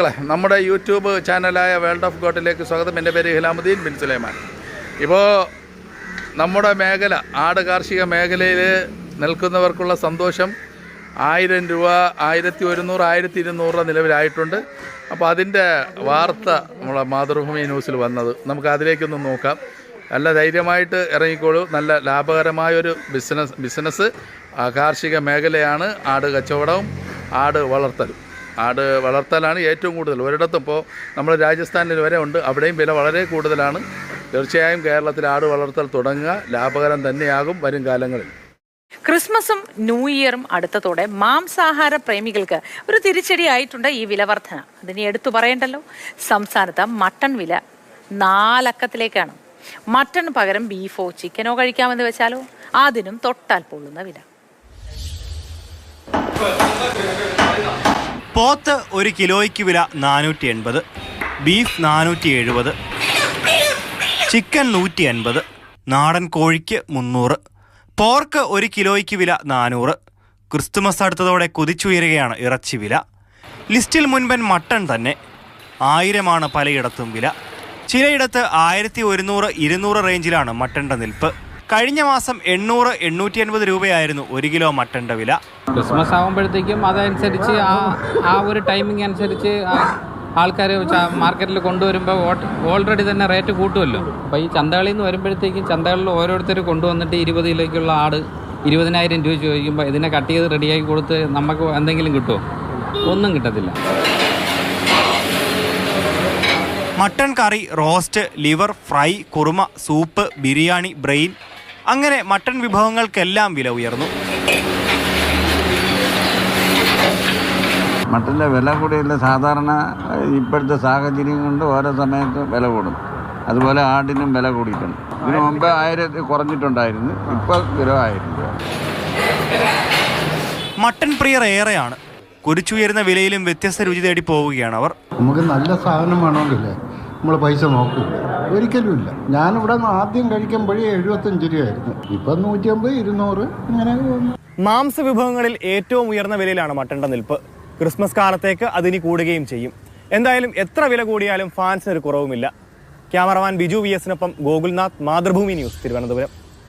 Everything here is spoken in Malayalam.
സുഹൃത്തുക്കളെ നമ്മുടെ യൂട്യൂബ് ചാനലായ വേൾഡ് ഓഫ് ഗോട്ടിലേക്ക് സ്വാഗതം. എന്റെ പേര് ഹിലാമുദ്ദീൻ ബിൻ സുലൈമാൻ. ഇപ്പോൾ നമ്മുടെ മേഖല ആട് കാർഷിക മേഖലയിൽ നിൽക്കുന്നവർക്കുള്ള സന്തോഷം ആയിരം രൂപ ആയിരത്തി ഒരുന്നൂറ് ആയിരത്തി ഇരുന്നൂറ് രൂപ നിലവിലായിട്ടുണ്ട്. അപ്പോൾ അതിന്റെ വാർത്ത നമ്മളെ മാതൃഭൂമി ന്യൂസിൽ വന്നത്. നമുക്ക് അതിലേക്കൊന്ന് നോക്കാം. നല്ല ധൈര്യമായിട്ട് ഇറങ്ങിക്കോളൂ. നല്ല ലാഭകരമായൊരു ബിസിനസ് ബിസിനസ് കാർഷിക മേഖലയാണ് ആട് കച്ചവടവും ആട് വളർത്തലും. ആട് വളർത്തലാണ് ഏറ്റവും കൂടുതൽ. ഒരിടത്തും ഇപ്പോൾ നമ്മൾ രാജസ്ഥാനിൽ വരെ ഉണ്ട്. അവിടെയും വില വളരെ കൂടുതലാണ്. തീർച്ചയായും കേരളത്തിൽ ആട് വളർത്തൽ തുടങ്ങുക ലാഭകരം തന്നെയാകും വരും കാലങ്ങളിൽ. ക്രിസ്മസും ന്യൂ ഇയറും അടുത്തതോടെ മാംസാഹാര പ്രേമികൾക്ക് ഒരു തിരിച്ചടിയായിട്ടുണ്ട് ഈ വില വർധന അതിനെ എടുത്തു പറയണ്ടല്ലോ. സംസ്ഥാനത്ത് മട്ടൺ വില നാലക്കത്തിലേക്കാണ്. മട്ടൺ പകരം ബീഫോ ചിക്കനോ കഴിക്കാമെന്ന് വെച്ചാലോ? അതിനും തൊട്ടാൽ പൊള്ളുന്ന വില. പോത്ത് ഒരു കിലോയ്ക്ക് വില നാനൂറ്റി എൺപത് ബീഫ് നാനൂറ്റി എഴുപത് ചിക്കൻ നൂറ്റി അൻപത് നാടൻ കോഴിക്ക് മുന്നൂറ് പോർക്ക് ഒരു കിലോയ്ക്ക് വില നാനൂറ്. ക്രിസ്തുമസ് അടുത്തതോടെ കുതിച്ചുയരുകയാണ് ഇറച്ചി വില. ലിസ്റ്റിൽ മുൻപൻ മട്ടൺ തന്നെ. ആയിരമാണ് പലയിടത്തും വില. ചിലയിടത്ത് ആയിരത്തി ഒരുന്നൂറ് ഇരുന്നൂറ് റേഞ്ചിലാണ് മട്ടന്റെ നിൽപ്പ്. കഴിഞ്ഞ മാസം എണ്ണൂറ് എണ്ണൂറ്റി അൻപത് രൂപയായിരുന്നു ഒരു കിലോ മട്ടന്റെ വില. ക്രിസ്മസ് ആകുമ്പോഴത്തേക്കും അതനുസരിച്ച് ആ ആ ഒരു ടൈമിംഗ് അനുസരിച്ച് ആൾക്കാർ മാർക്കറ്റിൽ കൊണ്ടുവരുമ്പോൾ ഓൾറെഡി തന്നെ റേറ്റ് കൂട്ടുമല്ലോ അപ്പോൾ ഈ ചന്തകളിൽ നിന്ന് വരുമ്പോഴത്തേക്കും ചന്തകളിൽ ഓരോരുത്തർ കൊണ്ടുവന്നിട്ട് ഇരുപത് കിലോയ്ക്കുള്ള ആട് ഇരുപതിനായിരം രൂപ ചോദിക്കുമ്പോൾ ഇതിനെ കട്ട് ചെയ്ത് റെഡിയാക്കി കൊടുത്ത് നമുക്ക് എന്തെങ്കിലും കിട്ടുമോ ഒന്നും കിട്ടത്തില്ല. Mutton curry roast liver fry kurma soup biryani brain അങ്ങനെ മട്ടൺ വിഭവങ്ങൾക്കെല്ലാം വില ഉയർന്നു. മട്ടന്റെ വില കൂടിയല്ല സാധാരണ ഇപ്പോഴത്തെ സാഹചര്യം കൊണ്ട് ഓരോ സമയത്ത് വില കൂടും. അതുപോലെ ആടിനും വില കൂടിയിട്ടുണ്ട്. ഇതിനു മുമ്പ് ആയിരത്തി കുറഞ്ഞിട്ടുണ്ടായിരുന്നു ഇപ്പോൾ കിലോ ആയിരം രൂപ. മട്ടൺ പ്രിയർ ഏറെയാണ്. കുരിച്ചുയരുന്ന വിലയിലും വ്യത്യസ്ത രുചി തേടി പോവുകയാണ് അവർ. നമുക്ക് നല്ല സാധനം വേണമെങ്കിലേ നമ്മൾ പൈസ നോക്കില്ല ഒരിക്കലും ഇല്ല. ഞാനിവിടെ നിന്ന് ആദ്യം കഴിക്കുമ്പോഴേ എഴുപത്തഞ്ച് രൂപയായിരുന്നു. ഇപ്പം നൂറ്റമ്പത് ഇരുന്നൂറ് ഇങ്ങനെ മാംസ വിഭവങ്ങളിൽ ഏറ്റവും ഉയർന്ന വിലയിലാണ് മട്ടന്റെ നിൽപ്പ്. ക്രിസ്മസ് കാലത്തേക്ക് അതിനി കൂടുകയും ചെയ്യും. എന്തായാലും എത്ര വില കൂടിയാലും ഫാൻസിന് ഒരു കുറവുമില്ല. ക്യാമറമാൻ ബിജു വി എസിനൊപ്പം ഗോകുൽനാഥ് മാതൃഭൂമി ന്യൂസ് തിരുവനന്തപുരം.